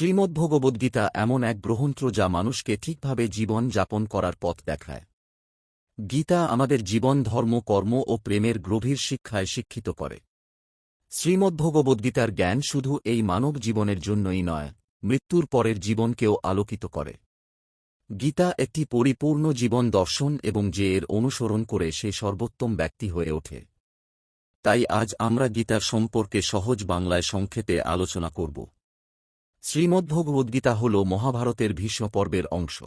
শ্রীমদ্ভগবদ্গীতা এমন এক গ্রহন্ত্র যা মানুষকে ঠিকভাবে জীবন যাপন করার পথ দেখায়। গীতা আমাদের জীবন, ধর্ম, কর্ম ও প্রেমের গভীর শিক্ষায় শিক্ষিত করে। শ্রীমদ্ভগবদ্গীতার জ্ঞান শুধু এই মানব জীবনের জন্যই নয়, মৃত্যুর পরের জীবনকেও আলোকিত করে। গীতা একটি পরিপূর্ণ জীবন দর্শন এবং যে এর অনুসরণ করে সে সর্বোত্তম ব্যক্তি হয়ে ওঠে। তাই আজ আমরা গীতার সম্পর্কে সহজ বাংলায় সংক্ষেপে আলোচনা করব। শ্রীমদ্ভগবদ্গীতা হল মহাভারতের ভীষ্ম পর্বের অংশ।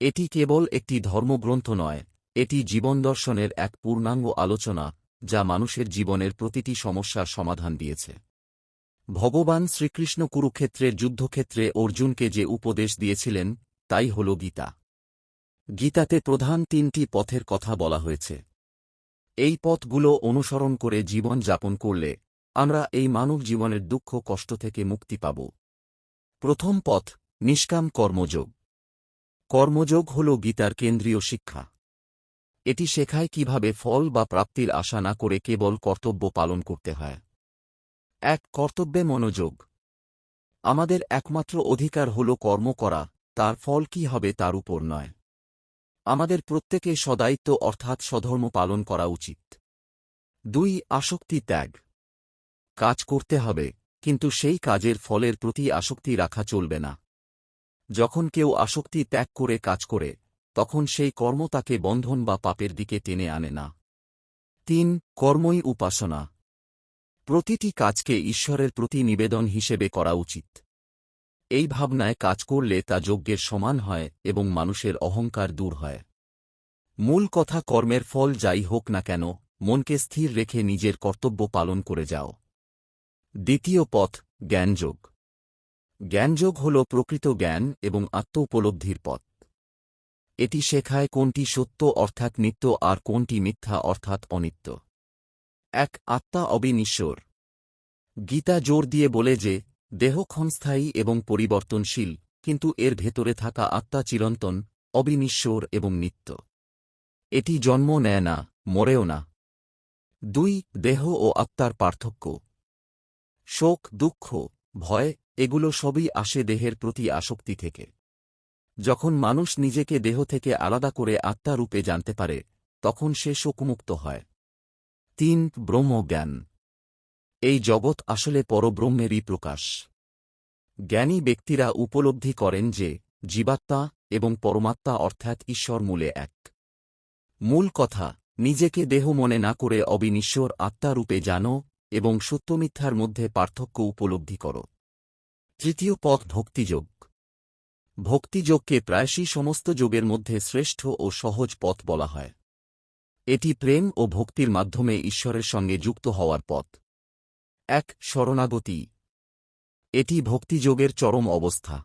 এটি কেবল একটি ধর্মগ্রন্থ নয়, এটি জীবনদর্শনের এক পূর্ণাঙ্গ আলোচনা, যা মানুষের জীবনের প্রতিটি সমস্যার সমাধান দিয়েছে। ভগবান শ্রীকৃষ্ণ কুরুক্ষেত্রের যুদ্ধক্ষেত্রে অর্জুনকে যে উপদেশ দিয়েছিলেন, তাই হল গীতা। গীতাতে প্রধান তিনটি পথের কথা বলা হয়েছে। এই পথগুলো অনুসরণ করে জীবন যাপন করলে আমরা এই মানব জীবনের দুঃখ কষ্ট থেকে মুক্তি পাব। প্রথম পথ, নিষ্কাম কর্মযোগ। কর্মযোগ হল গীতার কেন্দ্রীয় শিক্ষা। এটি শেখায় কীভাবে ফল বা প্রাপ্তির আশা না করে কেবল কর্তব্য পালন করতে হয়। এক, কর্তব্যে মনোযোগ। আমাদের একমাত্র অধিকার হল কর্ম করা, তার ফল কি হবে তার উপর নয়। আমাদের প্রত্যেকে সদায়িত্ব অর্থাৎ স্বধর্ম পালন করা উচিত। দুই, আসক্তি ত্যাগ। কাজ করতে হবে। কিন্তু সেই কাজের ফলের প্রতি আসক্তি রাখা চলবে না। যখন কেউ আসক্তি ত্যাগ করে কাজ করে, তখন সেই কর্ম তাকে বন্ধন বা পাপের দিকে টেনে আনে না। তিন, কর্মই উপাসনা। প্রতিটি কাজকে ঈশ্বরের প্রতি নিবেদন হিসেবে করা উচিত। এই ভাবনায় কাজ করলে তা যজ্ঞের সমান হয় এবং মানুষের অহংকার দূর হয়। মূল কথা কর্মের ফল যাই হোক না কেন, মনকে স্থির রেখে নিজের কর্তব্য পালন করে যাও। দ্বিতীয় পথ, জ্ঞানযোগ। জ্ঞানযোগ হল প্রকৃত জ্ঞান এবং আত্ম উপলব্ধির পথ। এটি শেখায় কোনটি সত্য অর্থাৎ নিত্য আর কোনটি মিথ্যা অর্থাৎ অনিত্য। এক, আত্মা অবিনিশ্বর। গীতা জোর দিয়ে বলে যে, দেহ ক্ষণস্থায়ী এবং পরিবর্তনশীল, কিন্তু এর ভেতরে থাকা আত্মা চিরন্তন, অবিনিশ্বর এবং নিত্য। এটি জন্ম নেয় না, মরেও না। দুই, দেহ ও আত্মার পার্থক্য। শোক, দুঃখ, ভয়, এগুলো সবই আসে দেহের প্রতি আসক্তি থেকে। যখন মানুষ নিজেকে দেহ থেকে আলাদা করে আত্মারূপে জানতে পারে, তখন সে শোকমুক্ত হয়। তিন ব্রহ্মজ্ঞান এই জগৎ আসলে পরব্রহ্মেরই প্রকাশ। জ্ঞানী ব্যক্তিরা উপলব্ধি করেন যে, জীবাত্মা এবং পরমাত্মা অর্থাৎ ঈশ্বর মূলে এক। মূল কথা, নিজেকে দেহ মনে না করে অবিনিশ্বর আত্মারূপে জানো এবং সত্যমিথ্যার মধ্যে পার্থক্য উপলব্ধি করো। তৃতীয় পথ ভক্তিযোগ। ভক্তিযোগকে প্রায়শই সমস্ত যোগের মধ্যে শ্রেষ্ঠ ও সহজ পথ বলা হয়। এটি প্রেম ও ভক্তির মাধ্যমে ঈশ্বরের সঙ্গে যুক্ত হওয়ার পথ। এক, শরণাগতি। এটি ভক্তিযোগের চরম অবস্থা।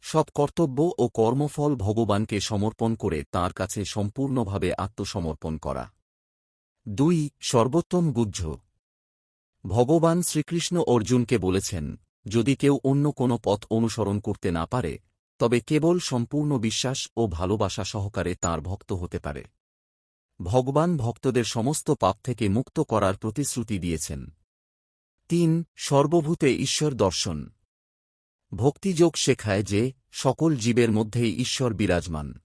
সব কর্তব্য ও কর্মফল ভগবানকে সমর্পণ করে তার কাছে সম্পূর্ণভাবে আত্মসমর্পণ করা। দুই, সর্বোত্তম গুহ্য। ভগবান শ্রীকৃষ্ণ অর্জুনকে বলেছেন, যদি কেউ অন্য কোনো পথ অনুসরণ করতে না পারে, তবে কেবল সম্পূর্ণ বিশ্বাস ও ভালোবাসা সহকারে তার ভক্ত হতে পারে। ভগবান ভক্তদের সমস্ত পাপ থেকে মুক্ত করার প্রতিশ্রুতি দিয়েছেন। তিন, সর্বভূতে ঈশ্বর দর্শন। ভক্তিযোগ শেখায় যে, সকল জীবের মধ্যেই ঈশ্বর বিরাজমান।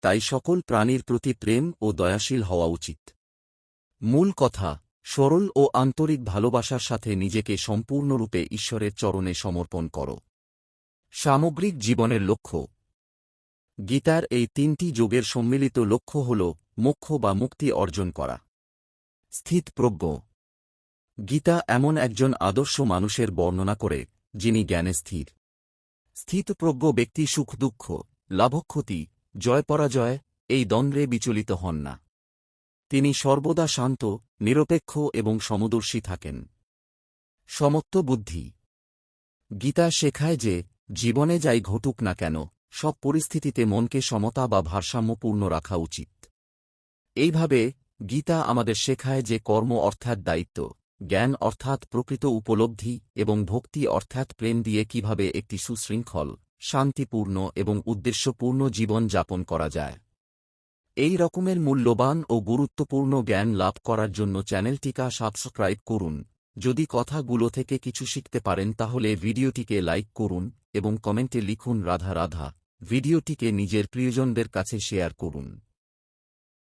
তাই সকল প্রাণীর প্রতি প্রেম ও দয়াশীল হওয়া উচিত। মূল কথা সরল ও আন্তরিক ভালোবাসার সাথে নিজেকে সম্পূর্ণরূপে ঈশ্বরের চরণে সমর্পণ কর। সামগ্রিক জীবনের লক্ষ্য। গীতার এই তিনটি যোগের সম্মিলিত লক্ষ্য হল মোক্ষ বা মুক্তি অর্জন করা। স্থিতপ্রজ্ঞ গীতা এমন একজন আদর্শ মানুষের বর্ণনা করে, যিনি জ্ঞানে স্থির। স্থিতপ্রজ্ঞ ব্যক্তি সুখ দুঃখ লাভক্ষতি জয় পরাজয়, এই দ্বন্দ্বে বিচলিত হন না। তিনি সর্বদা শান্ত নিরপেক্ষ এবং সমদর্শী থাকেন। সমত্ব বুদ্ধি। গীতা শেখায় যে, জীবনে যাই ঘটুক না কেন, সব পরিস্থিতিতে মনকে সমতা বা ভারসাম্যপূর্ণ রাখা উচিত। এইভাবে, গীতা আমাদের শেখায় যে কর্ম অর্থাৎ দায়িত্ব, জ্ঞান অর্থাৎ প্রকৃত উপলব্ধি এবং ভক্তি অর্থাৎ প্রেম দিয়ে কীভাবে একটি সুশৃঙ্খল, শান্তিপূর্ণ এবং উদ্দেশ্যপূর্ণ জীবন যাপন করা যায়। এই রকমের মূল্যবান ও গুরুত্বপূর্ণ জ্ঞান লাভ করার জন্য চ্যানেলটিকা সাবস্ক্রাইব করুন। যদি কথাগুলো থেকে কিছু শিখতে পারেন, তাহলে ভিডিওটিকে লাইক করুন এবং কমেন্টে লিখুন রাধা রাধা। ভিডিওটিকে নিজের প্রিয়জনদের কাছে শেয়ার করুন।